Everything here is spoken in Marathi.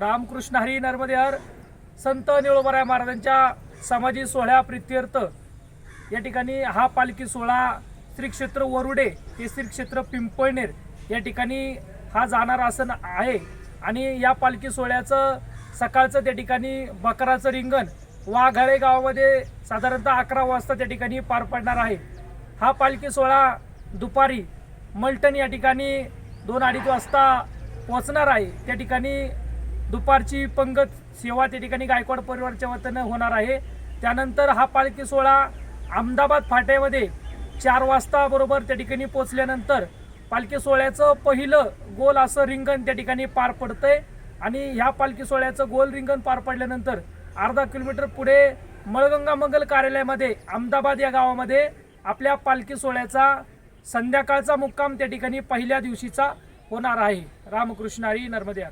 रामकृष्ण हरी नर्मदेहर संत निळोबराय महाराजांच्या समाजी सोहळ्या प्रित्यर्थ. या ठिकाणी हा पालखी सोहळा श्री क्षेत्र वरुडे ते श्री क्षेत्र पिंपळनेर या ठिकाणी हा जाणार असं आहे. आणि या पालखी सोहळ्याचं सकाळचं त्या ठिकाणी बकराचं रिंगण वाघाळे गावामध्ये साधारणतः अकरा वाजता त्या ठिकाणी पार पडणार आहे. हा पालखी सोहळा दुपारी मलटण या ठिकाणी दोन अडीच वाजता पोहोचणार आहे. त्या ठिकाणी दुपारची पंगत सेवा त्या ठिकाणी गायकवाड परिवारच्या वतीनं होणार आहे. त्यानंतर हा पालखी सोहळा अहमदाबाद फाट्यामध्ये चार वाजता बरोबर त्या ठिकाणी पोचल्यानंतर पालखी सोहळ्याचं पहिलं गोल असं रिंगण त्या ठिकाणी पार पडतंय. आणि ह्या पालखी सोहळ्याचं गोल रिंगण पार पडल्यानंतर अर्धा किलोमीटर पुढे मळगंगा मंगल कार्यालयामध्ये अहमदाबाद या गावामध्ये आपल्या पालखी सोहळ्याचा संध्याकाळचा मुक्काम त्या ठिकाणी पहिल्या दिवशीचा होणार आहे. रामकृष्णारी नर्मदे